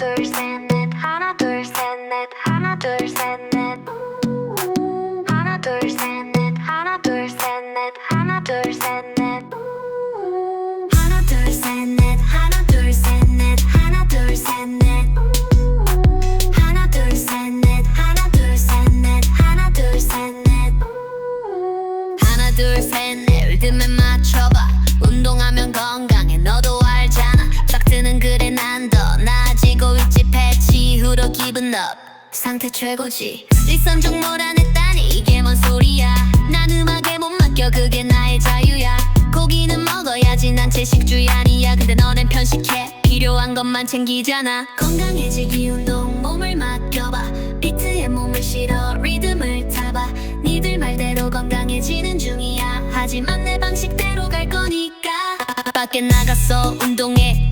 둘, 셋, 넷. 하나, 둘, 셋, 넷. 하나, 둘, 셋, 넷. 하나, 둘, 셋, 넷. 하나, 둘, 셋, 넷. 하나, 둘, 셋, 넷. 하나, 둘, 셋, 넷. 하나, 둘, 셋, 넷. 하나, 둘, 셋, 넷. 하나, 둘, 셋, 넷. 하나, 둘, 셋, 넷. 하나, 둘, 셋, 넷. 하나 둘 셋 넷 리듬에 맞춰봐 운동하면 건강 이후로 기분 업 상태 최고지. 일선 중 몰아냈다니 이게 뭔 소리야. 난 음악에 못 맡겨 그게 나의 자유야. 고기는 먹어야지 난 채식주의 아니야. 근데 너넨 편식해. 필요한 것만 챙기잖아. 건강해지기 운동 몸을 맡겨봐. 비트에 몸을 실어 리듬을 타봐. 니들 말대로 건강해지는 중이야. 하지만 내 방식대로 갈 거니까. 밖에 나가서 운동해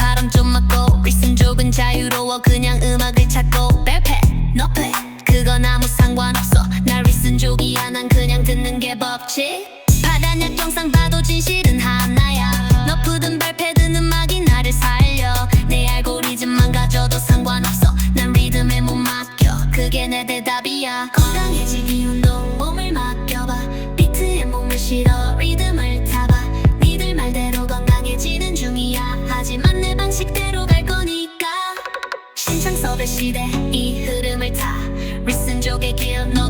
게 법칙? 바다냐 영상 봐도 진실은 하나야. 너프든 발패든 음악이 나를 살려. 내 알고리즘만 가져도 상관없어. 난 리듬에 못 맡겨 그게 내 대답이야. 건강해지기 운동 몸을 맡겨봐. 비트에 몸을 실어 리듬을 타봐. 니들 말대로 건강해지는 중이야. 하지만 내 방식대로 갈 거니까. 신창섭의 시대 이 흐름을 타. 리슨족의 길너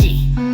See.